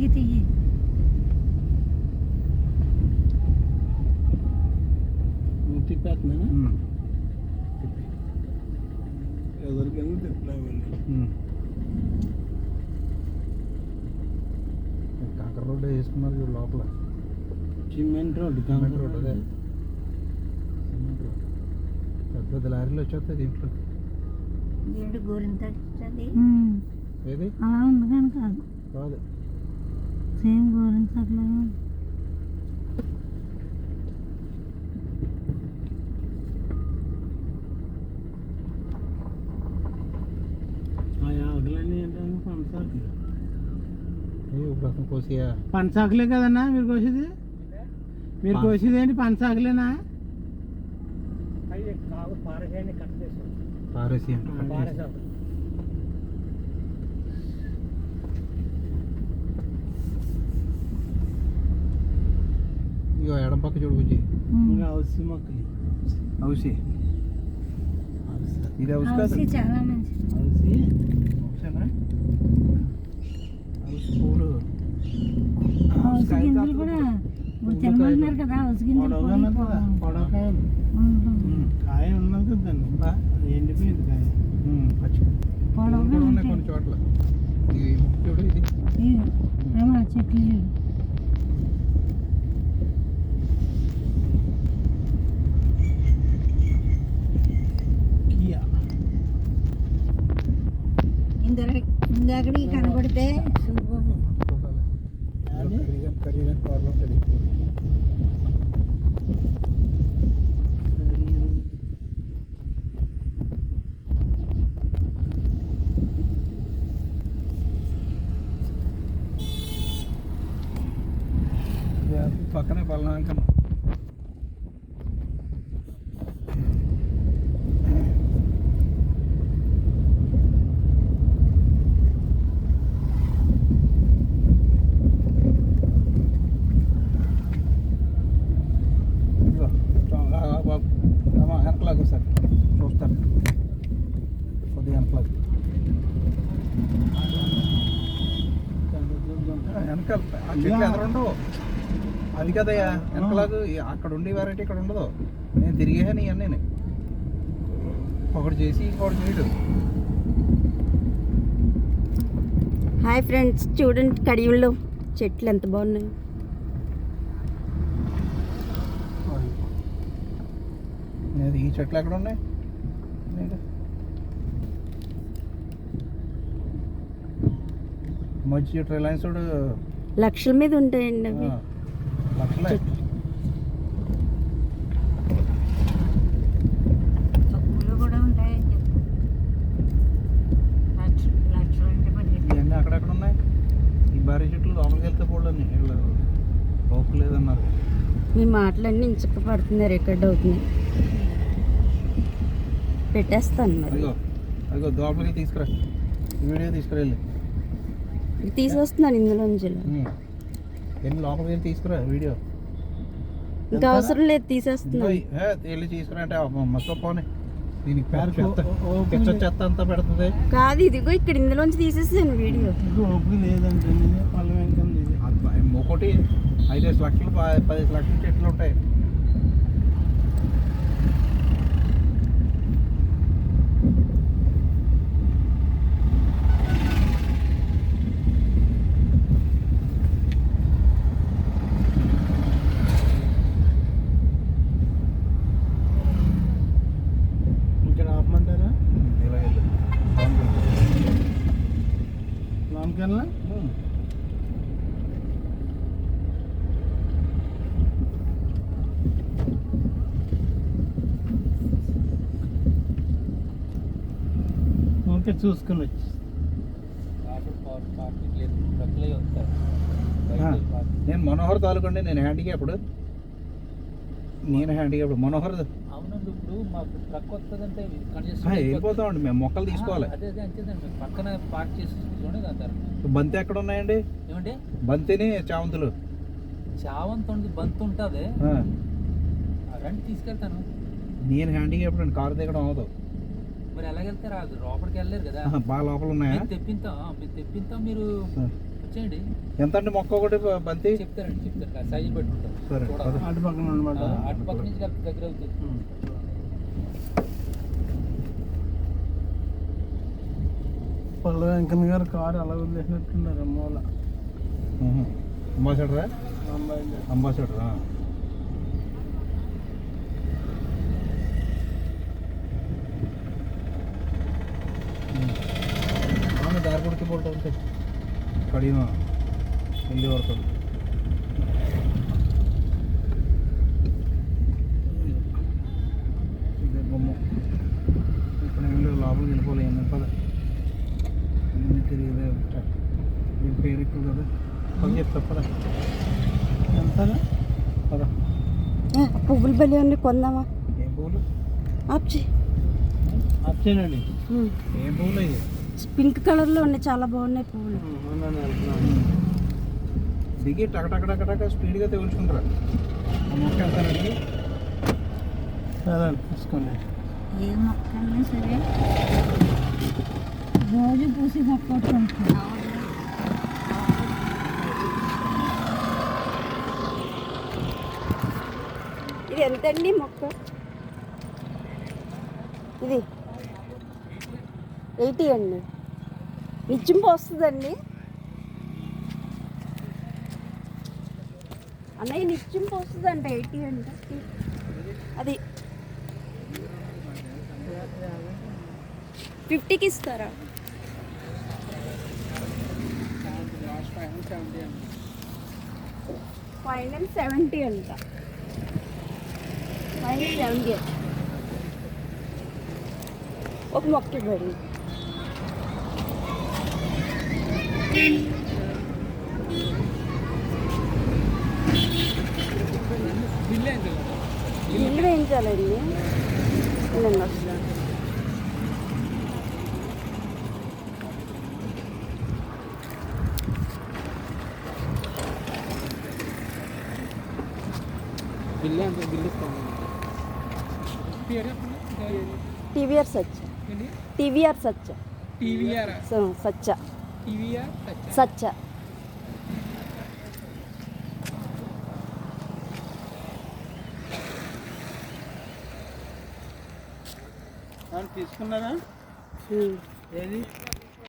తీయి తీయి. తిప్పేస్తున్నా ఉమ్. ఎవరికైనా తిప్పలేమండి. కాకర రోడ్డు వేసుకున్నారు చూడు లోపల. సిమెంట్ రోడ్డు సిమెంట్ రోడ్డు అదే. సిమెంట్ రోడ్డు పెద్ద పెద్ద లారీలు వచ్చేస్తాయి దీంట్లో. గోరింత. ఏది? అలా ఉంది కానీ కాదు. కాదు. సేమ్ ఆకులన్నీ ఏంటంటే పంచాకులు కదన్నా మీరు కోసేది? మీరు కోసేది ఏంటి? పంచాకులేనా పారేసి అంట కట్ చేసి. ఇగో ఎడం పక్క చూడు బుజ్జి ఉమ్. ఇంకా అవసి మొక్కలు అవుసి ఇది అవుసి కాదు హౌసీ చాలా మంచిది అవసి అవుసేనా అవుసి పూలు హౌస్ కాయ గింజలు కాపులు కూడా ఇప్పుడు పువ్వు తినమంటున్నారు కదా హౌస్ గింజలు పొడవుగా పొడి కదా పొడవకాయలు ఉమ్. కాయ ఉన్నది కదండి ఉందా? అది ఎండిపోయింది కాయ ఉమ్, పచ్చి పొడవుగా కూడా ఉన్నాయి ఉంటాయి కొన్ని చోట్ల ఇది చూడు ఇది ఇదిగో, ఏమో ఆ చెట్లు ఇందర ఇందాకడి కనబడితే చూడబాబు చూడాలి అది? ఖరీదైన ఖరీదైన కార్లు ఉంటుంది పక్కనే పల్నాకం అది కదయ్యా. వెనకలాగు అక్కడ ఉండే వెరైటీ ఇక్కడ ఉండదు. నేను తిరిగేసాను ఇవన్నీ ఒకటి చేసి ఇంకోటి చేయడు. హాయ్ ఫ్రెండ్స్ చూడండి కడియంలో చెట్లు ఎంత బాగున్నాయి. ఈ చెట్లు ఎక్కడ ఉన్నాయి. మధ్య చెట్టు రిలయన్స్ లక్షల మీద ఉంటాయండి అవి. అక్కడెక్కడ ఉన్నాయి? ఈ భారీ చెట్లు లోపలికి వెళ్తే పోలని వీళ్ళు లోపు లేదన్నారు. మీ మాటలన్నీ ఇంచక్క పడుతున్నారు రికార్డ్ అవుతున్నాయి? పెట్టేస్తాను మరి. అదిగో అదిగో లోపలికి తీసుకురా. ఈ వీడియో తీసుకురెళ్ళి ఇది తీసేస్తున్నాను ఇందులోంచి ఎన్ని లోపలికి వెళ్ళి తీసుకురా వీడియో? ఇంకా అవసరం లేదు తీసేస్తున్నాను వెళ్ళి తీసుకురా అంటే మస్తు పోనీ. దీనికి పేరు చెత్త చెత్త చెత్త అంతా పెడుతుంది. కాదు ఇదిగో ఇక్కడ ఇందులోంచి తీసేసాను వీడియో. ఓపిక లేదంటే ఒకటి ఐదేసి లక్షలు పదిహేను లక్షల చెట్లు ఉంటాయి. ఓకే చూసుకుని వచ్చి. నేను మనోహర్ తాలూకండి నేను హ్యాండిక్యాప్డ్. నేను హ్యాండిక్యాప్డ్. మనోహర్ అవునండి ఇప్పుడు మాకు ట్రక్ వస్తుందంటే వెళ్ళిపోతామండి మేము మొక్కలు తీసుకోవాలి. అదే అదే అంతేదండి పక్కన పార్క్ చేసి చూడండి బంతి ఎక్కడ ఉన్నాయండి బంతిని చామంతులు? చావంత ఉంది బంత్ ఉంటుంది. రండి తీసుకెళ్తాను. నేను హ్యాండిక్యాప్డ్ అండి. కారు దిగడం అవదు మరి ఎలాగెళ్తారు అది లోపలికి వెళ్ళలేరు కదా. బాగా లోపల ఉన్నాయా? మేము తెప్పింతాం. మీరు ఆ. చేయండి ఎంత అంటే మొక్క ఒకటి బంతి? చెప్తారండి చెప్తారు. సైజు పెట్టుకుంటారు సరే. అటు పక్కన అనమాట అటు పక్క నుంచి దగ్గర అవుతుంది. పల్లె వెంకన్న గారు కారు అలా వదిలేసినట్టున్నారు మూల అంబాసిడరా? అమ్మాయి అంబాసిడరా ఆమె దారి కొడుకు పోటీ ఉంటాయి కడిగిన వెళ్ళే వరకు ఇదే బొమ్మ ఇక్కడ ఏం లేదు లోపలికి వెళ్ళిపోలే ఏం పద అన్నీ తిరిగిదే వీడి పేరు ఎక్కువ కదా పని చెప్తా పద ఎంత పద ఏ, పువ్వులు బలి ఉంది కొందామా ఏం పువ్వులు ఆప్చి వచ్చేనండి ఏం పువ్వులు అయ్యి పింక్ కలర్లో ఉన్నాయి చాలా బాగున్నాయి పువ్వులు. దిగి టక టక టక టక స్పీడ్గా తెగులుచుకుంటారా మొక్క సరే తీసుకోండి. ఏ మొక్కన్నా సరే రోజు పూసి మొక్క ఇది ఎంతండి మొక్క? ఇది ఎయిటీ అండి. నిత్యం పోస్తుందండి అన్నయ్య నిత్యం పోస్తుందంట ఎయిటీ అంటే. అది ఫిఫ్టీకి ఇస్తారా? ఫైవ్ అండ్ సెవెంటీ అంట. Five seventy. ఒక మొక్క ఇవ్వండి. ఇల్లు వేయించాలండి వెళ్ళండి వస్తాను బిల్లు ఎంత? బిల్లు ఇస్తాను. టీవీఆర్ సచ్చ టీవీఆర్ సచ్చ టీవీఆర్. సచ్చ సచ్చ తీసుకున్నారా? ఉమ్. ఏది?